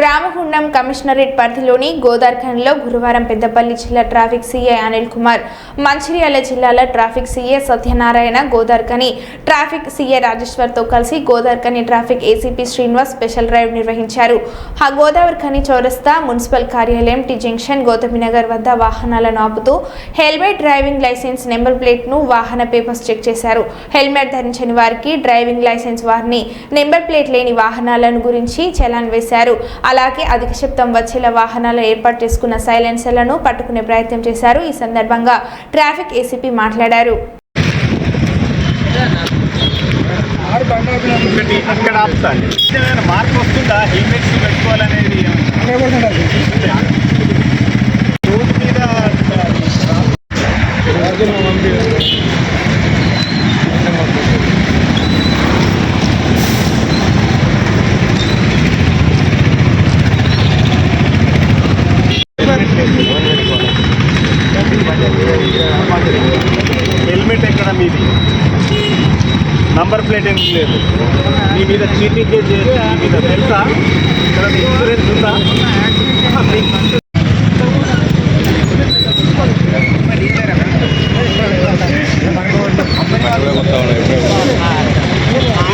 Ramagundam commissionerate పరిధిలోని గోదార్ఖండ్లో గురువారం పెద్దపల్లి జిల్లా ట్రాఫిక్ సీఐ అనిల్ కుమార్ మంచిర్యాల జిల్లాల traffic CA Satyanarayana Godavarikhani traffic CA రాజేశ్వర్తో కలిసి Godavarikhani traffic ACP Srinivas special drive నిర్వహించారు. ఆ గోదావరిఖని చౌరస్తా మున్సిపల్ కార్యాలయం టీ జంక్షన్ గౌతమినగర్ వద్ద వాహనాలను ఆపుతూ హెల్మెట్ డ్రైవింగ్ లైసెన్స్ నెంబర్ ప్లేట్ను వాహన పేపర్స్ చెక్ చేశారు. హెల్మెట్ ధరించని వారికి డ్రైవింగ్ లైసెన్స్ వారిని నెంబర్ ప్లేట్ లేని వాహనాలను గురించి చలాన్ వేశారు. అలాగే అధిక శబ్దం వచ్చేలా వాహనాలు ఏర్పాటు చేసుకున్న సైలెన్సర్లను పట్టుకునే ప్రయత్నం చేశారు. ఈ సందర్భంగా ట్రాఫిక్ ఏసీపీ మాట్లాడారు. అక్కడ మార్పు వస్తుందా? హెల్మెట్స్ పెట్టుకోవాలనేది రోడ్డు మీద హెల్మెట్ ఎక్కడ మీది? నంబర్ ప్లేట్ ఏమి లేదు. మీ మీద చీటింగ్ చేసి మీ మీద తెలుసా? తర్వాత ఇన్సూరెన్స్ ఉందా?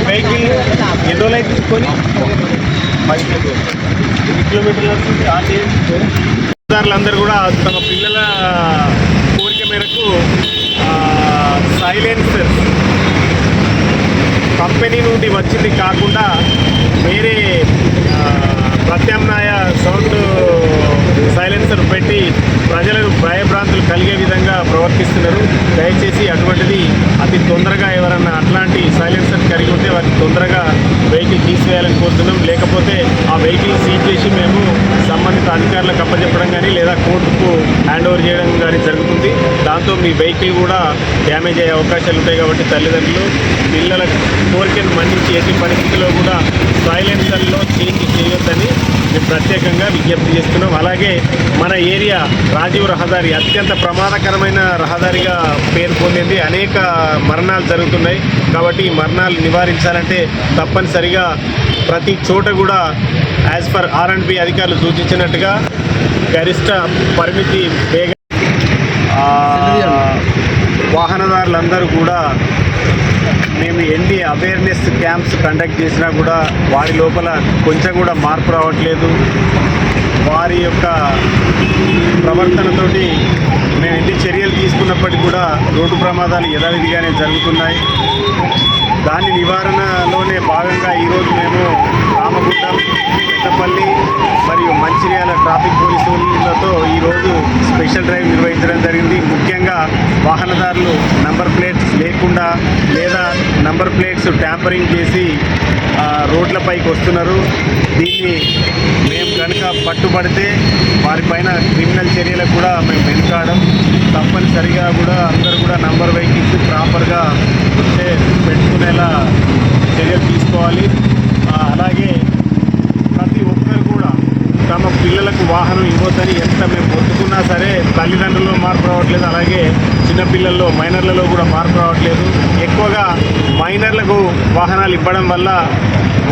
వెహికల్ ఎన్ని రోజులు అయితే తీసుకొని ఎన్ని కిలోమీటర్లు వస్తుంది. అందరూ కూడా తమ పిల్లల కాకుండా వేరే ప్రత్యామ్నాయ సౌండ్ సైలెన్సర్ పెట్టి ప్రజలకు భయభ్రాంతులు కలిగే విధంగా ప్రవర్తిస్తున్నారు. దయచేసి అటువంటిది అతి తొందరగా ఎవరన్నా అట్లాంటి సైలెన్సర్ కలిగి ఉంటే వారికి తొందరగా వెహికల్ తీసివేయాలని కోరుతున్నాం. లేకపోతే ఆ వెహికల్ సీజ్ చేసి మేము సంబంధిత అధికారులకు అప్పచెప్పడం కానీ లేదా కోర్టుకు హ్యాండ్ ఓవర్ చేయడం కానీ జరుగుతుంది. దాంతో మీ వెహికల్ కూడా డ్యామేజ్ అయ్యే అవకాశాలు ఉంటాయి కాబట్టి తల్లిదండ్రులు పిల్లల కోరికను మన్నించి ఎట్టి పరిస్థితుల్లో కూడా సైలెన్సర్లో చేంజ్ చేయొద్దని మేము ప్రత్యేకంగా విజ్ఞప్తి చేస్తున్నాం. అలాగే మన ఏరియా రాజీవ్ రహదారి అత్యంత ప్రమాదకరమైన రహదారిగా పేరు పొందింది. అనేక మరణాలు జరుగుతున్నాయి కాబట్టి ఈ మరణాలు నివారించాలంటే తప్పనిసరిగా ప్రతి చోట కూడా as per R and B అధికారులు సూచించినట్టుగా గరిష్ట పరిమితి వేగ వాహనదారులందరూ కూడా మేము ఎన్ని అవేర్నెస్ క్యాంప్స్ కండక్ట్ చేసినా కూడా వారి లోపల కొంచెం కూడా మార్పు రావట్లేదు. వారి యొక్క ప్రవర్తనతోటి మేము ఎన్ని చర్యలు తీసుకున్నప్పటికీ కూడా రోడ్డు ప్రమాదాలు యథావిధిగానే జరుగుతున్నాయి. దాని నివారణలోనే భాగంగా ఈరోజు మేము రామగుండం పెద్దపల్లి మరియు మంచిర్యాల ట్రాఫిక్ పోలీసులతో ఈరోజు స్పెషల్ డ్రైవ్ నిర్వహించడం జరిగింది. ముఖ్యంగా వాహనదారులు నంబర్ ప్లేట్స్ లేకుండా లేదా నంబర్ ప్లేట్స్ ట్యాంపరింగ్ చేసి రోడ్లపైకి వస్తున్నారు. దీన్ని పట్టుబడితే వారిపైన క్రిమినల్ చర్యలకు కూడా మేము వెనుకాడం. తప్పనిసరిగా కూడా అందరూ కూడా నంబర్ వెహికల్స్ ప్రాపర్గా ఉంటే పెట్టుకునేలా చర్యలు తీసుకోవాలి. అలాగే తమ పిల్లలకు వాహనం ఇవ్వద్దని ఎంత మేము ఒత్తుకున్నా సరే తల్లిదండ్రుల్లో మార్పు రావట్లేదు. అలాగే చిన్నపిల్లల్లో మైనర్లలో కూడా మార్పు రావట్లేదు. ఎక్కువగా మైనర్లకు వాహనాలు ఇవ్వడం వల్ల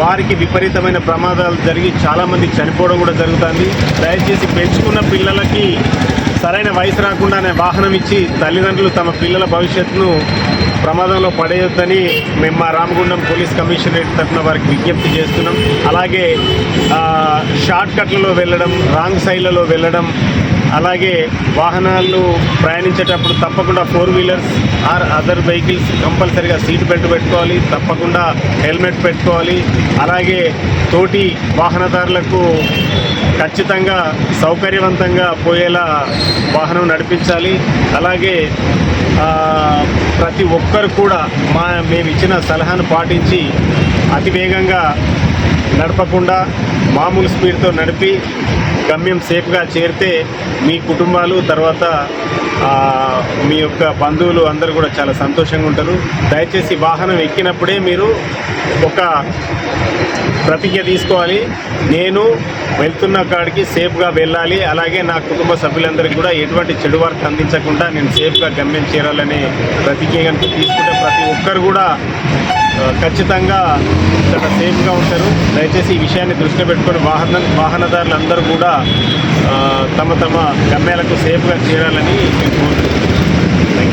వారికి విపరీతమైన ప్రమాదాలు జరిగి చాలామంది చనిపోవడం కూడా జరుగుతుంది. దయచేసి పెంచుకున్న పిల్లలకి సరైన వయసు రాకుండానే వాహనం ఇచ్చి తల్లిదండ్రులు తమ పిల్లల భవిష్యత్తును ప్రమాదంలో పడేయొద్దని మేము మా రామగుండం పోలీస్ కమిషనరేట్ తరఫున వారికి విజ్ఞప్తి చేస్తున్నాం. అలాగే షార్ట్కట్లలో షార్ట్ కట్లలో వెళ్ళడం రాంగ్ సైడ్లలో వెళ్ళడం అలాగే వాహనాలు ప్రయాణించేటప్పుడు తప్పకుండా four wheelers or other vehicles కంపల్సరీగా సీట్ బెల్ట్ పెట్టుకోవాలి తప్పకుండా హెల్మెట్ పెట్టుకోవాలి. అలాగే తోటి వాహనదారులకు ఖచ్చితంగా సౌకర్యవంతంగా పోయేలా వాహనం నడిపించాలి. అలాగే ప్రతి ఒక్కరు కూడా మా మేము ఇచ్చిన సలహాను పాటించి అతి వేగంగా నడపకుండా మామూలు స్పీడ్తో నడిపి గమ్యం సేఫ్గా చేరితే మీ కుటుంబాలు తర్వాత మీ యొక్క బంధువులు అందరూ కూడా చాలా సంతోషంగా ఉంటారు. దయచేసి వాహనం ఎక్కినప్పుడే మీరు ఒక ప్రతిజ్ఞ తీసుకోవాలి. నేను వెళ్తున్న కాడికి సేఫ్గా వెళ్ళాలి. అలాగే నా కుటుంబ సభ్యులందరికీ కూడా ఎటువంటి చెడు వార్త అందించకుండా నేను సేఫ్గా గమ్యం చేరాలనే ప్రతిజ్ఞ కనుక తీసుకుంటే ప్రతి ఒక్కరు కూడా ఖచ్చితంగా చాలా సేఫ్గా ఉంటారు. దయచేసి ఈ విషయాన్ని దృష్టిలో పెట్టుకొని వాహన వాహనదారులందరూ కూడా తమ తమ గమ్యాలకు సేఫ్గా చేరాలని మేము కోరుతున్నాం